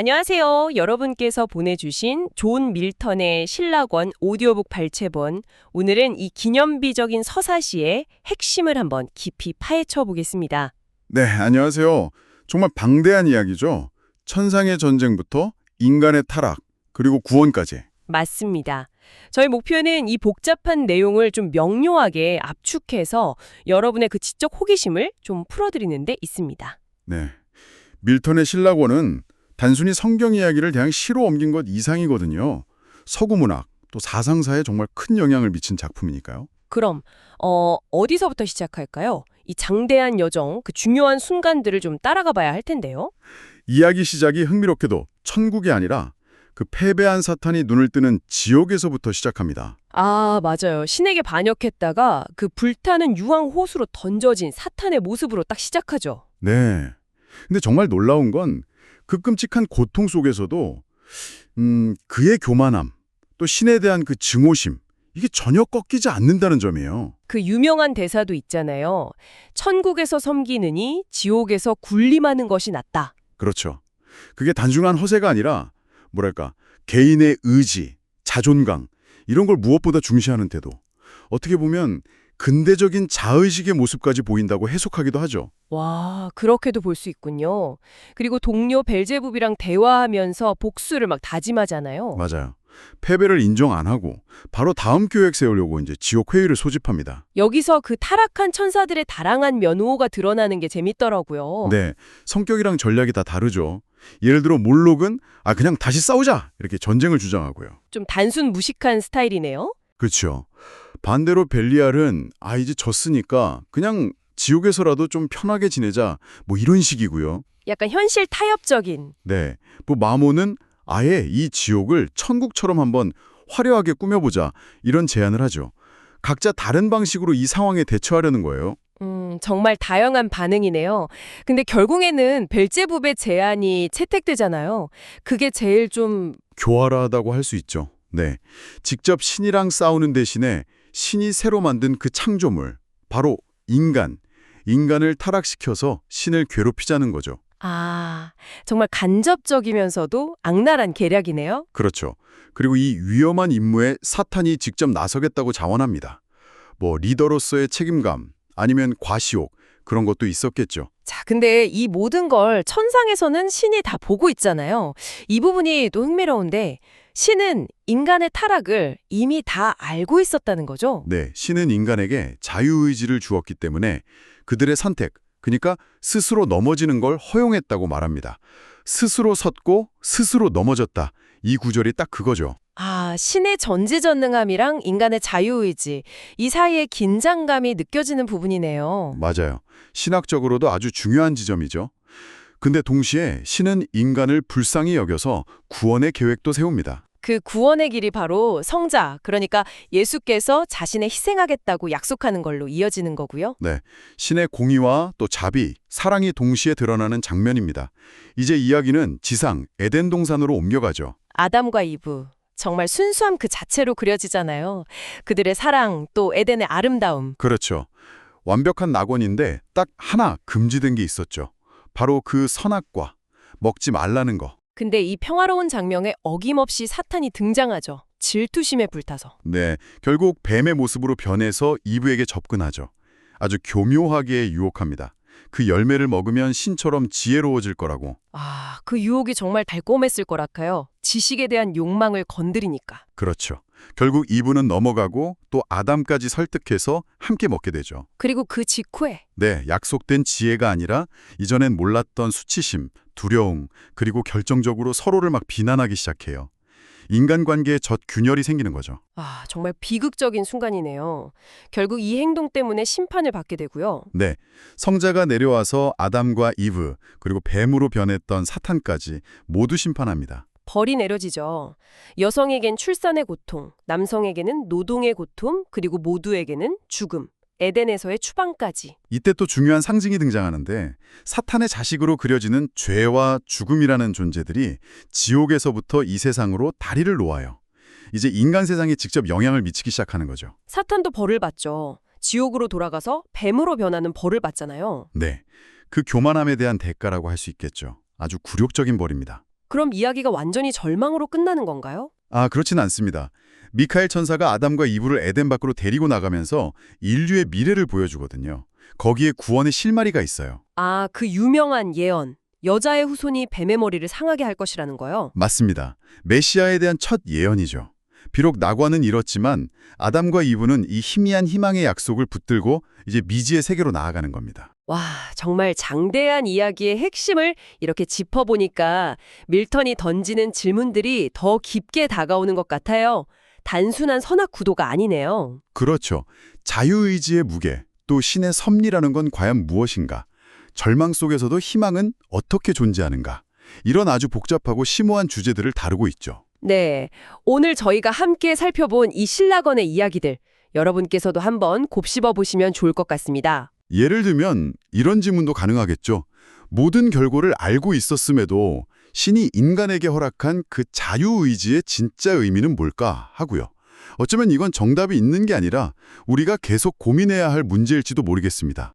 안녕하세요. 여러분께서 보내주신 존 밀턴의 신라권 오디오북 발췌본. 오늘은 이 기념비적인 서사시의 핵심을 한번 깊이 파헤쳐 보겠습니다. 네, 안녕하세요. 정말 방대한 이야기죠. 천상의 전쟁부터 인간의 타락, 그리고 구원까지. 맞습니다. 저희 목표는 이 복잡한 내용을 좀 명료하게 압축해서 여러분의 그 지적 호기심을 좀 풀어드리는 데 있습니다. 네. 밀턴의 신라권은 단순히 성경 이야기를 그냥 시로 옮긴 것 이상이거든요. 서구 문학, 또 사상사에 정말 큰 영향을 미친 작품이니까요. 그럼 어, 어디서부터 시작할까요? 이 장대한 여정, 그 중요한 순간들을 좀 따라가 봐야 할 텐데요. 이야기 시작이 흥미롭게도 천국이 아니라 그 패배한 사탄이 눈을 뜨는 지옥에서부터 시작합니다. 아, 맞아요. 신에게 반역했다가 그 불타는 유황 호수로 던져진 사탄의 모습으로 딱 시작하죠. 네. 근데 정말 놀라운 건 그 끔찍한 고통 속에서도 음, 그의 교만함, 또 신에 대한 그 증오심, 이게 전혀 꺾이지 않는다는 점이에요. 그 유명한 대사도 있잖아요. 천국에서 섬기느니 지옥에서 군림하는 것이 낫다. 그렇죠. 그게 단순한 허세가 아니라 뭐랄까 개인의 의지, 자존감 이런 걸 무엇보다 중시하는 태도. 어떻게 보면 근대적인 자의식의 모습까지 보인다고 해석하기도 하죠. 와, 그렇게도 볼 수 있군요. 그리고 동료 벨제부비랑 대화하면서 복수를 막 다짐하잖아요. 맞아요. 패배를 인정 안 하고 바로 다음 계획 세우려고 이제 지옥 회의를 소집합니다. 여기서 그 타락한 천사들의 다랑한 면호가 드러나는 게 재밌더라고요. 네, 성격이랑 전략이 다 다르죠. 예를 들어 몰록은 아 그냥 다시 싸우자 이렇게 전쟁을 주장하고요. 좀 단순 무식한 스타일이네요. 그렇죠. 반대로 벨리알은 아 이제 졌으니까 그냥 지옥에서라도 좀 편하게 지내자 뭐 이런 식이고요. 약간 현실 타협적인. 네, 뭐 마모는 아예 이 지옥을 천국처럼 한번 화려하게 꾸며보자 이런 제안을 하죠. 각자 다른 방식으로 이 상황에 대처하려는 거예요. 음, 정말 다양한 반응이네요. 근데 결국에는 벨제부의 제안이 채택되잖아요. 그게 제일 좀 교활하다고 할 수 있죠. 네, 직접 신이랑 싸우는 대신에 신이 새로 만든 그 창조물, 바로 인간, 인간을 타락시켜서 신을 괴롭히자는 거죠. 아, 정말 간접적이면서도 악랄한 계략이네요. 그렇죠. 그리고 이 위험한 임무에 사탄이 직접 나서겠다고 자원합니다. 뭐 리더로서의 책임감, 아니면 과시욕, 그런 것도 있었겠죠. 자, 근데 이 모든 걸 천상에서는 신이 다 보고 있잖아요. 이 부분이 또 흥미로운데 신은 인간의 타락을 이미 다 알고 있었다는 거죠. 네, 신은 인간에게 자유의지를 주었기 때문에 그들의 선택, 그러니까 스스로 넘어지는 걸 허용했다고 말합니다. 스스로 섰고 스스로 넘어졌다. 이 구절이 딱 그거죠. 아, 신의 전지전능함이랑 인간의 자유의지, 이 사이에 긴장감이 느껴지는 부분이네요. 맞아요. 신학적으로도 아주 중요한 지점이죠. 근데 동시에 신은 인간을 불쌍히 여겨서 구원의 계획도 세웁니다. 그 구원의 길이 바로 성자, 그러니까 예수께서 자신을 희생하겠다고 약속하는 걸로 이어지는 거고요. 네, 신의 공의와 또 자비, 사랑이 동시에 드러나는 장면입니다. 이제 이야기는 지상 에덴 동산으로 옮겨가죠. 아담과 이브, 정말 순수함 그 자체로 그려지잖아요. 그들의 사랑, 또 에덴의 아름다움. 그렇죠. 완벽한 낙원인데 딱 하나 금지된 게 있었죠. 바로 그 선악과, 먹지 말라는 거. 근데 이 평화로운 장면에 어김없이 사탄이 등장하죠. 질투심에 불타서. 네, 결국 뱀의 모습으로 변해서 이브에게 접근하죠. 아주 교묘하게 유혹합니다. 그 열매를 먹으면 신처럼 지혜로워질 거라고. 아, 그 유혹이 정말 달콤했을 거라카요. 지식에 대한 욕망을 건드리니까. 그렇죠. 결국 이브는 넘어가고 또 아담까지 설득해서 함께 먹게 되죠. 그리고 그 직후에 네, 약속된 지혜가 아니라 이전엔 몰랐던 수치심, 두려움, 그리고 결정적으로 서로를 막 비난하기 시작해요. 인간관계에 젖균열이 생기는 거죠. 아, 정말 비극적인 순간이네요. 결국 이 행동 때문에 심판을 받게 되고요. 네, 성자가 내려와서 아담과 이브, 그리고 뱀으로 변했던 사탄까지 모두 심판합니다. 벌이 내려지죠. 여성에겐 출산의 고통, 남성에게는 노동의 고통, 그리고 모두에게는 죽음. 에덴에서의 추방까지. 이때 또 중요한 상징이 등장하는데 사탄의 자식으로 그려지는 죄와 죽음이라는 존재들이 지옥에서부터 이 세상으로 다리를 놓아요. 이제 인간 세상에 직접 영향을 미치기 시작하는 거죠. 사탄도 벌을 받죠. 지옥으로 돌아가서 뱀으로 변하는 벌을 받잖아요. 네, 그 교만함에 대한 대가라고 할 수 있겠죠. 아주 굴욕적인 벌입니다. 그럼 이야기가 완전히 절망으로 끝나는 건가요? 아, 그렇진 않습니다. 미카엘 천사가 아담과 이브를 에덴 밖으로 데리고 나가면서 인류의 미래를 보여주거든요. 거기에 구원의 실마리가 있어요. 아, 그 유명한 예언. 여자의 후손이 뱀의 머리를 상하게 할 것이라는 거요. 맞습니다. 메시아에 대한 첫 예언이죠. 비록 낙원은 잃었지만 아담과 이브는 이 희미한 희망의 약속을 붙들고 이제 미지의 세계로 나아가는 겁니다. 와, 정말 장대한 이야기의 핵심을 이렇게 짚어보니까 밀턴이 던지는 질문들이 더 깊게 다가오는 것 같아요. 단순한 선악 구도가 아니네요. 그렇죠. 자유의지의 무게, 또 신의 섭리라는 건 과연 무엇인가? 절망 속에서도 희망은 어떻게 존재하는가? 이런 아주 복잡하고 심오한 주제들을 다루고 있죠. 네, 오늘 저희가 함께 살펴본 이 신라건의 이야기들, 여러분께서도 한번 곱씹어 보시면 좋을 것 같습니다. 예를 들면 이런 질문도 가능하겠죠. 모든 결과를 알고 있었음에도 신이 인간에게 허락한 그 자유의지의 진짜 의미는 뭘까 하고요. 어쩌면 이건 정답이 있는 게 아니라 우리가 계속 고민해야 할 문제일지도 모르겠습니다.